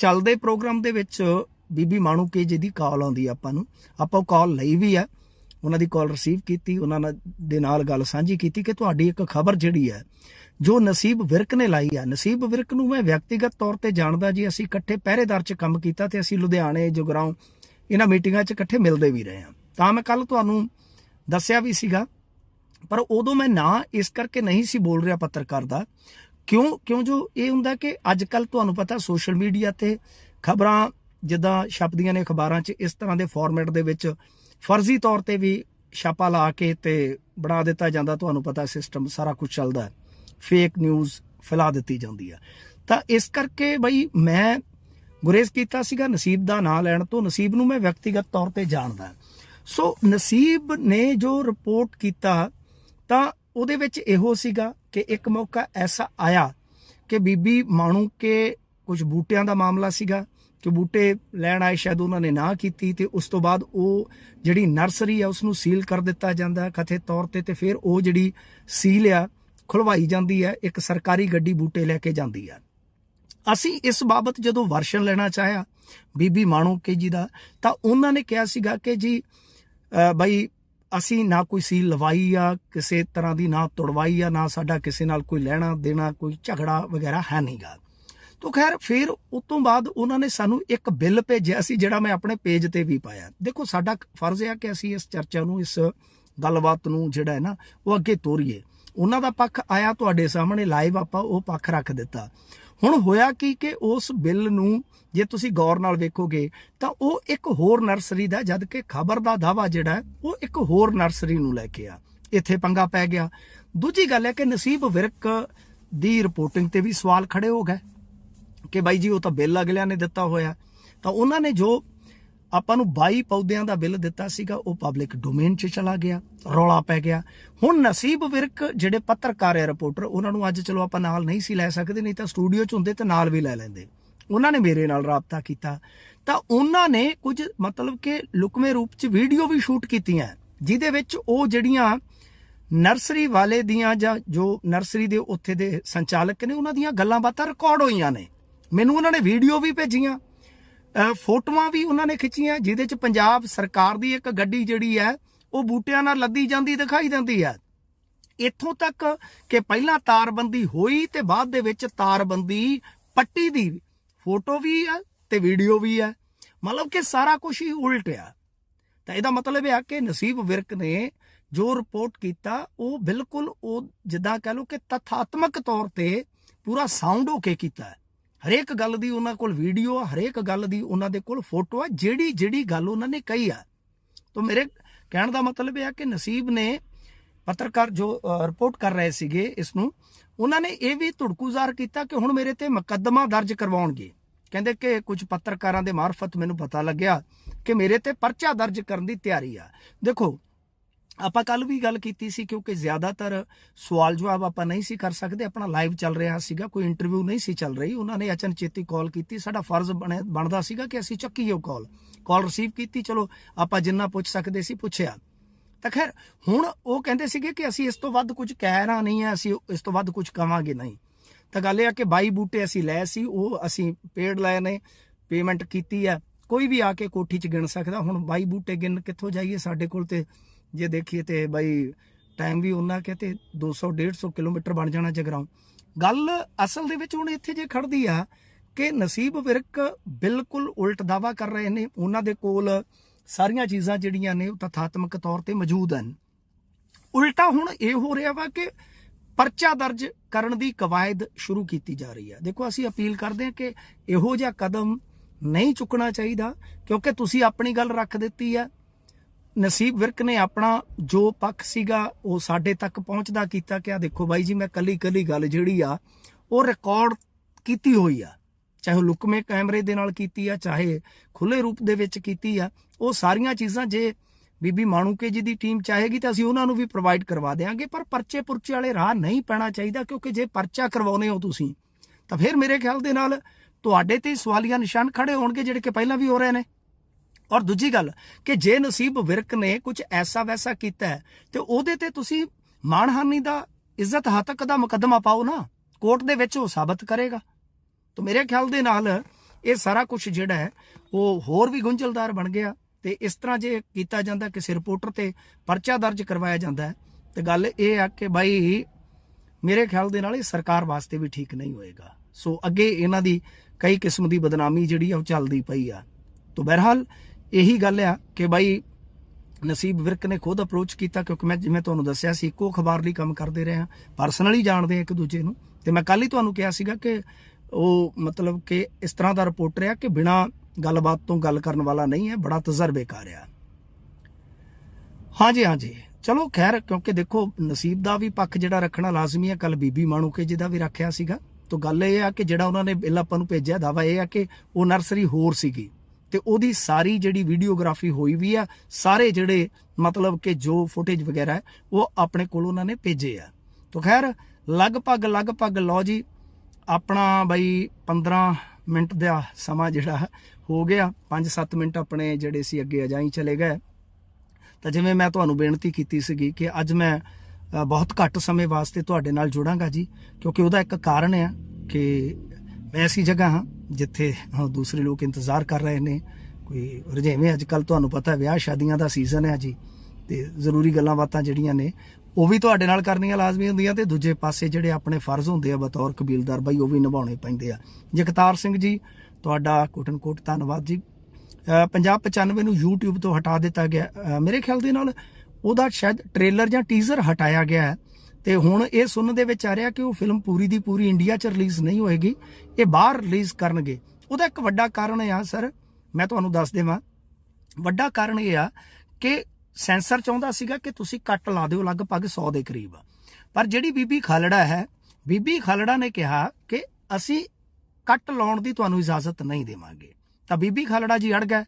ਚੱਲਦੇ ਪ੍ਰੋਗਰਾਮ ਦੇ ਵਿੱਚ ਬੀਬੀ ਮਾਣੂ ਕੇ ਜੀ ਦੀ ਕਾਲ ਆਉਂਦੀ ਆਪਾਂ ਨੂੰ। ਆਪਾਂ ਉਹ ਕਾਲ ਲਈ ਵੀ ਆ। ਉਹਨਾਂ ਦੀ ਕਾਲ ਰਿਸੀਵ ਕੀਤੀ, ਉਹਨਾਂ ਦੇ ਨਾਲ ਗੱਲ ਸਾਂਝੀ ਕੀਤੀ ਕਿ ਤੁਹਾਡੀ ਇੱਕ ਖਬਰ ਜਿਹੜੀ ਹੈ ਜੋ ਨਸੀਬ ਵਿਰਕ ਨੇ ਲਾਈ ਆ। ਨਸੀਬ ਵਿਰਕ ਨੂੰ ਮੈਂ ਵਿਅਕਤੀਗਤ ਤੌਰ ਤੇ ਜਾਣਦਾ ਜੀ, ਅਸੀਂ ਇਕੱਠੇ ਪਹਿਰੇਦਾਰ 'ਚ ਕੰਮ ਕੀਤਾ ਤੇ ਅਸੀਂ ਲੁਧਿਆਣੇ, ਜੁਗਰਾਉਂ, ਇਹਨਾਂ ਮੀਟਿੰਗਾਂ 'ਚ ਇਕੱਠੇ ਮਿਲਦੇ ਵੀ ਰਹੇ ਹਾਂ। ਤਾਂ ਮੈਂ ਕੱਲ ਤੁਹਾਨੂੰ ਦੱਸਿਆ ਵੀ ਸੀਗਾ, ਪਰ ਉਦੋਂ ਮੈਂ ਨਾ ਇਸ ਕਰਕੇ ਨਹੀਂ ਸੀ ਬੋਲ ਰਿਹਾ ਪੱਤਰਕਾਰ ਦਾ ਕਿਉਂ ਕਿਉਂ ਜੋ ਇਹ ਹੁੰਦਾ ਕਿ ਅੱਜ ਕੱਲ ਤੁਹਾਨੂੰ ਪਤਾ ਸੋਸ਼ਲ ਮੀਡੀਆ ਤੇ ਖਬਰਾਂ ਜਿੱਦਾਂ ਛਪਦੀਆਂ ਨੇ ਅਖਬਾਰਾਂ 'ਚ, ਇਸ ਤਰ੍ਹਾਂ ਦੇ ਫਾਰਮੈਟ ਦੇ ਵਿੱਚ ਫਰਜ਼ੀ ਤੌਰ ਤੇ ਵੀ ਛਾਪਾ ਲਾ ਕੇ ਤੇ ਬਣਾ ਦਿੱਤਾ ਜਾਂਦਾ, ਤੁਹਾਨੂੰ ਪਤਾ ਸਿਸਟਮ ਸਾਰਾ ਕੁਝ ਚੱਲਦਾ ਹੈ। ਫੇਕ ਨਿਊਜ਼ ਫੈਲਾ ਦਿੱਤੀ ਜਾਂਦੀ ਆ ਤਾਂ ਇਸ ਕਰਕੇ ਬਈ ਮੈਂ ਗੁਰੇਜ਼ ਕੀਤਾ ਸੀਗਾ ਨਸੀਬ ਦਾ ਨਾਂ ਲੈਣ ਤੋਂ, ਨਸੀਬ ਨੂੰ ਮੈਂ ਵਿਅਕਤੀਗਤ ਤੌਰ ਤੇ ਜਾਣਦਾ। ਸੋ ਨਸੀਬ ਨੇ ਜੋ ਰਿਪੋਰਟ ਕੀਤਾ, ਤਾਂ ਉਹਦੇ ਵਿੱਚ ਇਹੋ ਸੀਗਾ ਕਿ ਇੱਕ ਮੌਕਾ ਐਸਾ ਆਇਆ ਕਿ ਬੀਬੀ ਮਾਣੂ ਕੇ ਕੁਝ ਬੂਟਿਆਂ ਦਾ ਮਾਮਲਾ ਸੀਗਾ ਕਿ ਬੂਟੇ ਲੈਣ ਆਏ ਸ਼ਾਇਦ ਉਹਨਾਂ ਨੇ ਨਾ ਕੀਤੀ ਤੇ ਉਸ ਤੋਂ ਬਾਅਦ ਉਹ ਜਿਹੜੀ ਨਰਸਰੀ ਆ ਉਸ ਨੂੰ ਸੀਲ ਕਰ ਦਿੱਤਾ ਜਾਂਦਾ ਹੈ। ਕਥਿਤ ਤੌਰ ਤੇ ਤੇ ਫਿਰ ਉਹ ਜਿਹੜੀ ਸੀਲ ਆ ਖੁਲਵਾਈ ਜਾਂਦੀ ਹੈ ਇੱਕ ਸਰਕਾਰੀ ਗੱਡੀ ਬੂਟੇ ਲੈ ਕੇ ਜਾਂਦੀ ਆ। ਅਸੀਂ ਇਸ ਬਾਬਤ ਜਦੋਂ ਵਰਸ਼ਨ ਲੈਣਾ ਚਾਹਿਆ ਬੀਬੀ ਮਾਣੂ ਕੇ ਜੀ ਦਾ ਤਾਂ ਉਹਨਾਂ ਨੇ ਕਿਹਾ ਸੀਗਾ ਕਿ ਜੀ ਅ, ਬਈ ਅਸੀਂ ਨਾ ਕੋਈ ਸੀਲ ਲਵਾਈ ਆ, ਕਿਸੇ ਤਰ੍ਹਾਂ ਦੀ ਨਾ ਤੁੜਵਾਈ ਆ, ਨਾ ਸਾਡਾ ਕਿਸੇ ਨਾਲ ਕੋਈ ਲੈਣਾ ਦੇਣਾ, ਕੋਈ ਝਗੜਾ ਵਗੈਰਾ ਹੈ ਨਹੀਂਗਾ ਤੋ ਖੈਰ ਫਿਰ ਉਸ ਤੋਂ ਬਾਅਦ ਉਹਨਾਂ ਨੇ ਸਾਨੂੰ ਇੱਕ ਬਿੱਲ ਭੇਜਿਆ ਸੀ, ਜਿਹੜਾ ਮੈਂ ਆਪਣੇ ਪੇਜ ਤੇ ਵੀ ਪਾਇਆ। ਦੇਖੋ ਸਾਡਾ ਫਰਜ਼ ਹੈ ਕਿ ਅਸੀਂ ਇਸ ਚਰਚਾ ਨੂੰ, ਇਸ ਗੱਲਬਾਤ ਨੂੰ ਜਿਹੜਾ ਹੈ ਨਾ, ਉਹ ਅੱਗੇ ਤੋਰੀਏ। ਉਹਨਾਂ ਦਾ ਪੱਖ ਆਇਆ ਤੁਹਾਡੇ ਸਾਹਮਣੇ, ਲਾਈਵ ਆਪਾਂ ਉਹ ਪੱਖ ਰੱਖ ਦਿੱਤਾ। ਹੁਣ ਹੋਇਆ ਕੀ ਕਿ ਉਸ ਬਿੱਲ ਨੂੰ ਜੇ ਤੁਸੀਂ ਗੌਰ ਨਾਲ ਵੇਖੋਗੇ, ਤਾਂ ਉਹ ਇੱਕ ਹੋਰ ਨਰਸਰੀ ਦਾ, ਜਦ ਕਿ ਖਬਰ ਦਾ ਦਾਵਾ ਜਿਹੜਾ ਉਹ ਇੱਕ ਹੋਰ ਨਰਸਰੀ ਨੂੰ ਲੈ ਕੇ ਆ। ਇੱਥੇ ਪੰਗਾ ਪੈ ਗਿਆ। ਦੂਜੀ ਗੱਲ ਹੈ ਕਿ ਨਸੀਬ ਵਿਰਕ ਦੀ ਰਿਪੋਰਟਿੰਗ ਤੇ ਵੀ ਸਵਾਲ ਖੜੇ ਹੋ ਗਏ ਕਿ ਬਾਈ ਜੀ, ਉਹ ਤਾਂ ਬਿੱਲ ਅਗਲਿਆਂ ਨੇ ਦਿੱਤਾ ਹੋਇਆ। ਤਾਂ ਉਹਨਾਂ ਨੇ ਜੋ ਆਪਾਂ ਨੂੰ 22 ਪੌਦਿਆਂ ਦਾ ਬਿੱਲ ਦਿੱਤਾ ਸੀਗਾ, ਉਹ ਪਬਲਿਕ ਡੋਮੇਨ 'ਚ ਚਲਾ ਗਿਆ, ਰੌਲਾ ਪੈ ਗਿਆ। ਹੁਣ ਨਸੀਬ ਵਿਰਕ ਜਿਹੜੇ ਪੱਤਰਕਾਰ ਆ ਰਿਪੋਰਟਰ ਉਹਨਾਂ ਨੂੰ ਅੱਜ ਚਲੋ ਆਪਾਂ ਨਾਲ ਨਹੀਂ ਸੀ ਲੈ ਸਕਦੇ, ਨਹੀਂ ਤਾਂ ਸਟੂਡੀਓ 'ਚ ਹੁੰਦੇ ਤੇ ਨਾਲ ਵੀ ਲੈ ਲੈਂਦੇ। ਉਹਨਾਂ ਨੇ ਮੇਰੇ ਨਾਲ ਰਾਬਤਾ ਕੀਤਾ। ਤਾਂ ਉਹਨਾਂ ਨੇ ਕੁਝ ਮਤਲਬ ਕਿ ਲੁਕਵੇਂ ਰੂਪ 'ਚ ਵੀਡੀਓ ਵੀ ਸ਼ੂਟ ਕੀਤੀਆਂ, ਜਿਹਦੇ ਵਿੱਚ ਉਹ ਜਿਹੜੀਆਂ ਨਰਸਰੀ ਵਾਲੇ ਦੀਆਂ ਜਾਂ ਜੋ ਨਰਸਰੀ ਦੇ ਉੱਥੇ ਦੇ ਸੰਚਾਲਕ ਨੇ, ਉਹਨਾਂ ਦੀਆਂ ਗੱਲਾਂ ਬਾਤਾਂ ਰਿਕਾਰਡ ਹੋਈਆਂ ਨੇ। ਮੈਨੂੰ ਉਹਨਾਂ ਨੇ ਵੀਡੀਓ ਵੀ ਭੇਜੀਆਂ। ਫੋਟੋਆਂ ਵੀ ਉਹਨਾਂ ਨੇ ਖਿੱਚੀਆਂ, ਜਿਹਦੇ ਚ ਪੰਜਾਬ ਸਰਕਾਰ ਦੀ ਇੱਕ ਗੱਡੀ ਜਿਹੜੀ ਹੈ, ਉਹ ਬੂਟਿਆਂ ਨਾਲ ਲੱਦੀ ਜਾਂਦੀ, ਦਿਖਾਈ ਦਿੰਦੀ ਹੈ। ਇੱਥੋਂ ਤੱਕ ਕਿ ਪਹਿਲਾਂ ਤਾਰਬੰਦੀ ਹੋਈ ਤੇ ਬਾਅਦ ਦੇ ਵਿੱਚ ਤਾਰਬੰਦੀ ਪੱਟੀ ਦੀ ਫੋਟੋ ਵੀ ਹੈ ਤੇ ਵੀਡੀਓ ਵੀ ਹੈ। ਮਤਲਬ ਕਿ ਸਾਰਾ ਕੁਝ ਹੀ ਉਲਟ ਆ। ਤਾਂ ਇਹਦਾ ਮਤਲਬ ਇਹ ਆ ਕਿ ਨਸੀਬ ਵਿਰਕ ਨੇ ਜੋ ਰਿਪੋਰਟ ਕੀਤਾ, ਉਹ ਬਿਲਕੁਲ ਉਹ ਜਿੱਦਾਂ ਕਹ ਲਓ ਕਿ ਤਥਾਤਮਕ ਤੌਰ ਤੇ ਪੂਰਾ ਸਾਊਂਡ ਹੋ ਕੇ ਕੀਤਾ। ਹਰੇਕ ਗੱਲ ਦੀ ਉਹਨਾਂ ਕੋਲ ਵੀਡੀਓ ਆ, ਹਰੇਕ ਗੱਲ ਦੀ ਉਹਨਾਂ ਦੇ ਕੋਲ ਫੋਟੋ ਆ, ਜਿਹੜੀ ਜਿਹੜੀ ਗੱਲ ਉਹਨਾਂ ਨੇ ਕਹੀ ਆ। ਤਾਂ ਮੇਰੇ ਕਹਿਣ ਦਾ ਮਤਲਬ ਇਹ ਆ ਕਿ ਨਸੀਬ ਨੇ ਪੱਤਰਕਾਰ ਜੋ ਰਿਪੋਰਟ ਕਰ ਰਹੇ ਸੀਗੇ ਇਸ ਨੂੰ ਉਹਨਾਂ ਨੇ ਇਹ ਵੀ ਧੁੜਕੂਜ਼ਾਰ ਕੀਤਾ ਕਿ ਹੁਣ ਮੇਰੇ ਤੇ ਮੁਕੱਦਮਾ ਦਰਜ ਕਰਵਾਉਣਗੇ। ਕਹਿੰਦੇ ਕਿ ਕੁਝ ਪੱਤਰਕਾਰਾਂ ਦੇ ਮਾਰਫਤ ਮੈਨੂੰ ਪਤਾ ਲੱਗਿਆ ਕਿ ਮੇਰੇ ਤੇ ਪਰਚਾ ਦਰਜ ਕਰਨ ਦੀ ਤਿਆਰੀ ਆ। ਦੇਖੋ ਆਪਾਂ ਕੱਲ ਵੀ ਗੱਲ ਕੀਤੀ ਸੀ ਕਿਉਂਕਿ ਜ਼ਿਆਦਾਤਰ ਸਵਾਲ ਜਵਾਬ ਆਪਾਂ ਨਹੀਂ ਸੀ ਕਰ ਸਕਦੇ, ਆਪਣਾ ਲਾਈਵ ਚੱਲ ਰਿਹਾ ਸੀਗਾ, ਕੋਈ ਇੰਟਰਵਿਊ ਨਹੀਂ ਸੀ ਚੱਲ ਰਹੀ। ਉਹਨਾਂ ਨੇ ਅਚਨਚੇਤੀ ਕਾਲ ਕੀਤੀ, ਸਾਡਾ ਫਰਜ਼ ਬਣੇ- ਬਣਦਾ ਸੀਗਾ ਕਿ ਅਸੀਂ ਚੱਕੀਏ ਉਹ ਕਾਲ ਕਾਲ ਰਿਸੀਵ ਕੀਤੀ, ਚਲੋ ਆਪਾਂ ਜਿੰਨਾ ਪੁੱਛ ਸਕਦੇ ਸੀ ਪੁੱਛਿਆ। ਤਾਂ ਖੈਰ, ਹੁਣ ਉਹ ਕਹਿੰਦੇ ਸੀਗੇ ਕਿ ਅਸੀਂ ਇਸ ਤੋਂ ਵੱਧ ਕੁਝ ਕਹਿਣਾ ਨਹੀਂ ਹੈ ਅਸੀਂ ਇਸ ਤੋਂ ਵੱਧ ਕੁਝ ਕਵਾਂਗੇ ਨਹੀਂ। ਤਾਂ ਗੱਲ ਇਹ ਆ ਕਿ 22 ਬੂਟੇ ਅਸੀਂ ਲਏ ਸੀ, ਉਹ ਅਸੀਂ ਪੇੜ ਲਏ ਨੇ ਪੇਮੈਂਟ ਕੀਤੀ ਆ। ਕੋਈ ਵੀ ਆ ਕੇ ਕੋਠੀ 'ਚ ਗਿਣ ਸਕਦਾ। ਹੁਣ 22 ਬੂਟੇ ਗਿਣ ਕਿੱਥੋਂ ਜਾਈਏ ਸਾਡੇ ਕੋਲ ਤੇ ਜੇ ਦੇਖੀਏ ਤੇ ਬਾਈ ਟਾਈਮ ਵੀ ਉਹਨਾਂ ਕਿ ਤੇ 200 150 ਕਿਲੋਮੀਟਰ ਬਣ ਜਾਣਾ ਜਗਰਾਉਂ ਗੱਲ ਅਸਲ ਦੇ ਵਿੱਚ ਹੁਣ ਇੱਥੇ ਜੇ ਖੜਦੀ ਆ ਕਿ ਨਸੀਬ ਵਿਰਕ ਬਿਲਕੁਲ ਉਲਟ ਦਾਵਾ ਕਰ ਰਹੇ ਨੇ। ਉਹਨਾਂ ਦੇ ਕੋਲ ਸਾਰੀਆਂ ਚੀਜ਼ਾਂ ਜਿਹੜੀਆਂ ਨੇ ਉਹ ਤਥਾਤਮਕ ਤੌਰ ਤੇ ਮੌਜੂਦ ਹਨ। ਉਲਟਾ ਹੁਣ ਇਹ ਹੋ ਰਿਹਾ ਵਾ ਕਿ ਪਰਚਾ ਦਰਜ ਕਰਨ ਦੀ ਕਵਾਇਦ ਸ਼ੁਰੂ ਕੀਤੀ ਜਾ ਰਹੀ ਹੈ ਦੇਖੋ, ਅਸੀਂ ਅਪੀਲ ਕਰਦੇ ਹਾਂ ਕਿ ਇਹੋ ਜਿਹਾ ਕਦਮ ਨਹੀਂ ਚੁੱਕਣਾ ਚਾਹੀਦਾ, ਕਿਉਂਕਿ ਤੁਸੀਂ ਆਪਣੀ ਗੱਲ ਰੱਖ ਦਿੱਤੀ ਹੈ ਨਸੀਬ ਵਿਰਕ ਨੇ ਆਪਣਾ ਜੋ ਪੱਖ ਸੀਗਾ ਉਹ ਸਾਡੇ ਤੱਕ ਪਹੁੰਚਦਾ ਕੀਤਾ ਕਿ ਆ ਦੇਖੋ ਬਾਈ ਜੀ, ਮੈਂ ਕੱਲੀ ਕੱਲੀ ਗੱਲ ਜਿਹੜੀ ਆ, ਉਹ ਰਿਕਾਰਡ ਕੀਤੀ ਹੋਈ ਆ। ਚਾਹੇ ਉਹ ਲੁਕਵੇਂ ਕੈਮਰੇ ਦੇ ਨਾਲ ਕੀਤੀ ਆ, ਚਾਹੇ ਖੁੱਲੇ ਰੂਪ ਦੇ ਵਿੱਚ ਕੀਤੀ ਆ, ਉਹ ਸਾਰੀਆਂ ਚੀਜ਼ਾਂ ਜੇ ਬੀਬੀ ਮਾਣੂਕੇ ਜੀ ਦੀ ਟੀਮ ਚਾਹੇਗੀ ਤਾਂ ਅਸੀਂ ਉਹਨਾਂ ਨੂੰ ਵੀ ਪ੍ਰੋਵਾਈਡ ਕਰਵਾ ਦੇਵਾਂਗੇ ਪਰ ਪਰਚੇ ਪੁਰਚੇ ਵਾਲੇ ਰਾਹ ਨਹੀਂ ਪੈਣਾ ਚਾਹੀਦਾ ਕਿਉਂਕਿ ਜੇ ਪਰਚਾ ਕਰਵਾਉਨੇ ਹੋ ਤੁਸੀਂ, ਤਾਂ ਫਿਰ ਮੇਰੇ ਖਿਆਲ ਦੇ ਨਾਲ ਤੁਹਾਡੇ ਤੇ ਹੀ ਸਵਾਲੀਆ ਨਿਸ਼ਾਨ ਖੜੇ ਹੋਣਗੇ ਜਿਹੜੇ ਕਿ ਪਹਿਲਾਂ ਵੀ ਹੋ ਰਹੇ ਨੇ। ਔਰ ਦੂਜੀ ਗੱਲ ਕਿ ਜੇ ਨਸੀਬ ਵਿਰਕ ਨੇ ਕੁਝ ਐਸਾ ਵੈਸਾ ਕੀਤਾ ਹੈ, ਤੇ ਉਹਦੇ ਤੇ ਤੁਸੀਂ ਮਾਣਹਾਨੀ ਦਾ ਇੱਜ਼ਤ ਹੱਤਕ ਦਾ ਮੁਕੱਦਮਾ ਪਾਓ ਨਾ। ਕੋਰਟ ਦੇ ਵਿੱਚ ਉਹ ਸਾਬਤ ਕਰੇਗਾ। ਤਾਂ ਮੇਰੇ ਖਿਆਲ ਦੇ ਨਾਲ ਇਹ ਸਾਰਾ ਕੁਝ ਜਿਹੜਾ ਹੈ ਉਹ ਹੋਰ ਵੀ ਗੁੰਝਲਦਾਰ ਬਣ ਗਿਆ ਤੇ ਇਸ ਤਰ੍ਹਾਂ ਜੇ ਕੀਤਾ ਜਾਂਦਾ ਕਿਸੇ ਰਿਪੋਰਟਰ ਤੇ ਪਰਚਾ ਦਰਜ ਕਰਵਾਇਆ ਜਾਂਦਾ ਹੈ ਤੇ ਗੱਲ ਇਹ ਆ ਕਿ ਬਾਈ ਮੇਰੇ ਖਿਆਲ ਦੇ ਨਾਲ ਇਹ ਸਰਕਾਰ ਵਾਸਤੇ ਵੀ ਠੀਕ ਨਹੀਂ ਹੋਏਗਾ। ਸੋ ਅੱਗੇ ਇਹਨਾਂ ਦੀ ਕਈ ਕਿਸਮ ਦੀ ਬਦਨਾਮੀ ਜਿਹੜੀ ਆ ਉਹ ਚੱਲਦੀ ਪਈ ਆ। ਤੋ ਬਹਰਹਾਲ ਇਹੀ ਗੱਲ ਆ ਕਿ ਬਾਈ ਨਸੀਬ ਵਿਰਕ ਨੇ ਖੁਦ ਅਪਰੋਚ ਕੀਤਾ ਕਿਉਂਕਿ ਮੈਂ ਜਿਵੇਂ ਤੁਹਾਨੂੰ ਦੱਸਿਆ ਸੀ, ਇੱਕੋ ਅਖਬਾਰ ਲਈ ਕੰਮ ਕਰਦੇ ਰਹੇ ਹਾਂ ਪਰਸਨਲੀ ਜਾਣਦੇ ਹਾਂ ਇੱਕ ਦੂਜੇ ਨੂੰ। ਤੇ ਮੈਂ ਕੱਲ ਹੀ ਤੁਹਾਨੂੰ ਕਿਹਾ ਸੀਗਾ ਕਿ ਉਹ ਮਤਲਬ ਕਿ ਇਸ ਤਰ੍ਹਾਂ ਦਾ ਰਿਪੋਰਟਰ ਆ ਕਿ ਬਿਨਾ ਗੱਲਬਾਤ ਤੋਂ ਗੱਲ ਕਰਨ ਵਾਲਾ ਨਹੀਂ ਹੈ, ਬੜਾ ਤਜਰਬੇਕਾਰ ਆ। ਹਾਂਜੀ ਹਾਂਜੀ। ਚਲੋ ਖੈਰ, ਕਿਉਂਕਿ ਦੇਖੋ, ਨਸੀਬ ਦਾ ਵੀ ਪੱਖ ਜਿਹੜਾ ਰੱਖਣਾ ਲਾਜ਼ਮੀ ਹੈ ਕੱਲ ਬੀਬੀ ਮਾਣੂਕੇ ਜੀ ਦਾ ਵੀ ਰੱਖਿਆ ਸੀਗਾ। ਤੋਂ ਗੱਲ ਇਹ ਆ ਕਿ ਜਿਹੜਾ ਉਹਨਾਂ ਨੇ ਬਿੱਲ ਆਪਾਂ ਨੂੰ ਭੇਜਿਆ ਦਾਵਾ ਇਹ ਆ ਕਿ ਉਹ ਨਰਸਰੀ ਹੋਰ ਸੀਗੀ। ਤੇ ਉਹਦੀ ਸਾਰੀ ਜਿਹੜੀ ਵੀਡੀਓਗ੍ਰਾਫੀ ਹੋਈ ਵੀ ਆ, ਸਾਰੇ ਜਿਹੜੇ ਮਤਲਬ ਕਿ ਜੋ ਫੁਟੇਜ ਵਗੈਰਾ ਹੈ, ਉਹ ਆਪਣੇ ਕੋਲ ਉਹਨਾਂ ਨੇ ਭੇਜੇ ਆ। ਤੋਂ ਖੈਰ, ਲਗਭਗ ਲਗਭਗ ਲਓ ਜੀ, ਆਪਣਾ ਬਈ 15 ਮਿੰਟ ਦਾ ਸਮਾਂ ਜਿਹੜਾ ਹੋ ਗਿਆ 5-7 ਮਿੰਟ ਆਪਣੇ ਜਿਹੜੇ ਸੀ ਅੱਗੇ ਅਜਾਈ ਚਲੇ ਗਏ। ਤਾਂ ਜਿਵੇਂ ਮੈਂ ਤੁਹਾਨੂੰ ਬੇਨਤੀ ਕੀਤੀ ਸੀਗੀ ਕਿ ਅੱਜ ਮੈਂ ਬਹੁਤ ਘੱਟ ਸਮੇਂ ਵਾਸਤੇ ਤੁਹਾਡੇ ਨਾਲ ਜੁੜਾਂਗਾ ਜੀ, ਕਿਉਂਕਿ ਉਹਦਾ ਇੱਕ ਕਾਰਨ ਹੈ ਕਿ ਮੈਂ ਐਸੀ ਜਗ੍ਹਾ ਹਾਂ। ਜਿੱਥੇ ਦੂਸਰੇ ਲੋਕ ਇੰਤਜ਼ਾਰ ਕਰ ਰਹੇ ਨੇ। ਕੋਈ ਰੁਝੇਵੇਂ ਅੱਜ ਕੱਲ ਤੁਹਾਨੂੰ ਪਤਾ ਵਿਆਹ ਸ਼ਾਦੀਆਂ ਦਾ ਸੀਜ਼ਨ ਹੈ ਜੀ ਤੇ ਜ਼ਰੂਰੀ ਗੱਲਾਂ ਬਾਤਾਂ ਜਿਹੜੀਆਂ ਨੇ ਉਹ ਵੀ ਤੁਹਾਡੇ ਨਾਲ ਕਰਨੀਆਂ ਲਾਜ਼ਮੀ ਹੁੰਦੀਆਂ ਤੇ ਦੂਜੇ ਪਾਸੇ ਜਿਹੜੇ ਆਪਣੇ ਫਰਜ਼ ਹੁੰਦੇ ਆ ਬਤੌਰ ਕਬੀਲਦਾਰ ਬਾਈ ਉਹ ਵੀ ਨਿਭਾਉਣੇ ਪੈਂਦੇ ਆ। ਜਗਤਾਰ ਸਿੰਘ ਜੀ ਤੁਹਾਡਾ ਕੋਟਨ ਕੋਟ ਧੰਨਵਾਦ ਜੀ। ਅ, ਪੰਜਾਬ 95 ਨੂੰ YouTube ਤੋਂ ਹਟਾ ਦਿੱਤਾ ਗਿਆ। ਮੇਰੇ ਖਿਆਲ ਦੇ ਨਾਲ ਉਹਦਾ ਸ਼ਾਇਦ ਟ੍ਰੇਲਰ ਜਾਂ ਟੀਜ਼ਰ ਹਟਾਇਆ ਗਿਆ ਹੈ। ਤੇ ਹੁਣ ਇਹ ਸੁਣਨ ਦੇ ਵਿੱਚ ਆ ਰਿਹਾ ਕਿ ਉਹ ਫਿਲਮ ਪੂਰੀ ਦੀ ਪੂਰੀ ਇੰਡੀਆ 'ਚ ਰਿਲੀਜ਼ ਨਹੀਂ ਹੋਏਗੀ, ਇਹ ਬਾਹਰ ਰਿਲੀਜ਼ ਕਰਨਗੇ। ਉਹਦਾ ਇੱਕ ਵੱਡਾ ਕਾਰਨ ਆ ਸਰ ਮੈਂ ਤੁਹਾਨੂੰ ਦੱਸ ਦੇਵਾਂ। ਵੱਡਾ ਕਾਰਨ ਇਹ ਆ ਕਿ ਸੈਂਸਰ ਚਾਹੁੰਦਾ ਸੀਗਾ ਕਿ ਤੁਸੀਂ ਕੱਟ ਲਾ ਦਿਓ ਲਗਭਗ 100 ਦੇ ਕਰੀਬ। ਪਰ ਜਿਹੜੀ ਬੀਬੀ ਖਾਲੜਾ ਹੈ, ਬੀਬੀ ਖਾਲੜਾ ਨੇ ਕਿਹਾ ਕਿ ਅਸੀਂ ਕੱਟ ਲਾਉਣ ਦੀ ਤੁਹਾਨੂੰ ਇਜਾਜ਼ਤ ਨਹੀਂ ਦੇਵਾਂਗੇ। ਤਾਂ ਬੀਬੀ ਖਾਲੜਾ ਜੀ ਅੜ ਗਏ।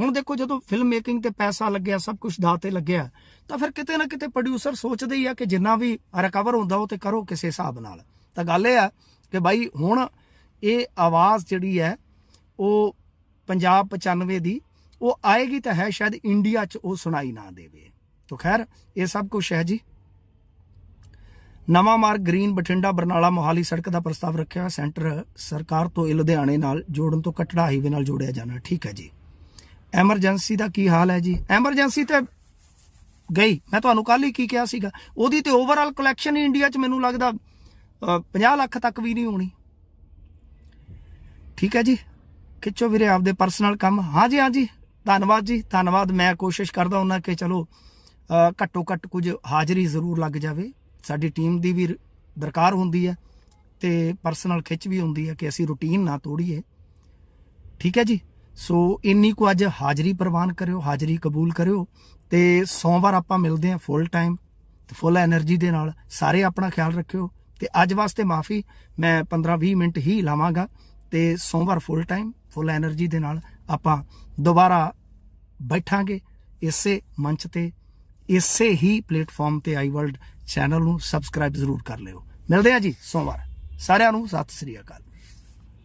ਹੁਣ ਦੇਖੋ ਜਦੋਂ ਫਿਲਮ ਮੇਕਿੰਗ ਤੇ ਪੈਸਾ ਲੱਗਿਆ, ਸਭ ਕੁਝ ਦਾ ਤੇ ਲੱਗਿਆ, ਤਾਂ ਫਿਰ ਕਿਤੇ ਨਾ ਕਿਤੇ ਪ੍ਰੋਡਿਊਸਰ ਸੋਚਦੇ ਹੀ ਆ ਕਿ ਜਿੰਨਾ ਵੀ ਰਿਕਵਰ ਹੁੰਦਾ ਉਹ ਤੇ ਕਰੋ ਕਿਸੇ ਹਿਸਾਬ ਨਾਲ। ਤਾਂ ਗੱਲ ਇਹ ਆ ਕਿ ਬਾਈ ਹੁਣ ਇਹ ਆਵਾਜ਼ ਜਿਹੜੀ ਹੈ, ਉਹ ਪੰਜਾਬ 95 ਦੀ, ਉਹ ਆਏਗੀ ਤਾਂ ਹੈ ਸ਼ਾਇਦ ਇੰਡੀਆ 'ਚ ਉਹ ਸੁਣਾਈ ਨਾ ਦੇਵੇ। ਤਾਂ ਖੈਰ, ਇਹ ਸਭ ਕੁਝ ਹੈ ਜੀ। ਨਵਾਂ ਮਾਰਗ ਗ੍ਰੀਨ ਬਠਿੰਡਾ ਬਰਨਾਲਾ ਮੋਹਾਲੀ ਸੜਕ ਦਾ ਪ੍ਰਸਤਾਵ ਰੱਖਿਆ, ਸੈਂਟਰ ਸਰਕਾਰ ਤੋਂ ਇਹ ਲੁਧਿਆਣੇ ਨਾਲ ਜੋੜਨ ਤੋਂ ਕਟੜਾ ਹਾਈਵੇ ਨਾਲ ਜੋੜਿਆ ਜਾਣਾ, ਠੀਕ ਹੈ ਜੀ। ਐਮਰਜੈਂਸੀ ਦਾ ਕੀ ਹਾਲ ਹੈ ਜੀ? ਐਮਰਜੈਂਸੀ ਤੇ ਗਈ। ਮੈਂ ਤੁਹਾਨੂੰ ਕੱਲ ਹੀ ਕੀ ਕਿਹਾ ਸੀਗਾ। ਉਹਦੀ ਤੇ ਓਵਰਆਲ ਕਲੈਕਸ਼ਨ ਹੀ ਇੰਡੀਆ 'ਚ ਮੈਨੂੰ ਲੱਗਦਾ ਅ, 50 ਲੱਖ ਤੱਕ ਵੀ ਨਹੀਂ ਹੋਣੀ। ਠੀਕ ਹੈ ਜੀ? ਖਿੱਚੋ ਵੀਰੇ ਆਪਦੇ ਪਰਸਨਲ ਕੰਮ। ਹਾਂਜੀ ਹਾਂਜੀ ਧੰਨਵਾਦ ਜੀ। ਧੰਨਵਾਦ। ਮੈਂ ਕੋਸ਼ਿਸ਼ ਕਰਦਾ ਹੁੰਦਾ ਕਿ ਚਲੋ ਘੱਟੋ ਘੱਟ ਕੁਝ ਹਾਜ਼ਰੀ ਜ਼ਰੂਰ ਲੱਗ ਜਾਵੇ। ਸਾਡੀ ਟੀਮ ਦੀ ਵੀ ਦਰਕਾਰ ਹੁੰਦੀ ਹੈ ਤੇ ਪਰਸਨਲ ਖਿੱਚ ਵੀ ਹੁੰਦੀ ਹੈ ਕਿ ਅਸੀਂ ਰੁਟੀਨ ਨਾ ਤੋੜੀਏ। ਠੀਕ ਹੈ ਜੀ? ਸੋ ਇੰਨੀ ਕੁ ਅੱਜ ਹਾਜ਼ਰੀ ਪ੍ਰਵਾਨ ਕਰਿਓ, ਹਾਜ਼ਰੀ ਕਬੂਲ ਕਰਿਓ ਤੇ ਸੋਮਵਾਰ ਆਪਾਂ ਮਿਲਦੇ ਹਾਂ ਫੁੱਲ ਟਾਈਮ ਤੇ ਫੁੱਲ એનર્ਜੀ ਦੇ ਨਾਲ। ਸਾਰੇ ਆਪਣਾ ਖਿਆਲ ਰੱਖਿਓ ਤੇ ਅੱਜ ਵਾਸਤੇ ਮਾਫੀ, ਮੈਂ 15-20 ਮਿੰਟ ਹੀ ਲਾਵਾਂਗਾ ਤੇ ਸੋਮਵਾਰ ਫੁੱਲ ਟਾਈਮ ਫੁੱਲ એનર્ਜੀ ਦੇ ਨਾਲ ਆਪਾਂ ਦੁਬਾਰਾ ਬੈਠਾਂਗੇ ਇਸੇ ਮੰਚ ਤੇ, ਇਸੇ ਹੀ ਪਲੇਟਫਾਰਮ ਤੇ ਆਈ ਵਰਲਡ ਚੈਨਲ ਨੂੰ ਸਬਸਕ੍ਰਾਈਬ ਜ਼ਰੂਰ ਕਰ ਲਿਓ। ਮਿਲਦੇ ਆ ਜੀ ਸੋਮਵਾਰ। ਸਾਰਿਆਂ ਨੂੰ ਸਤਿ ਸ੍ਰੀ ਅਕਾਲ।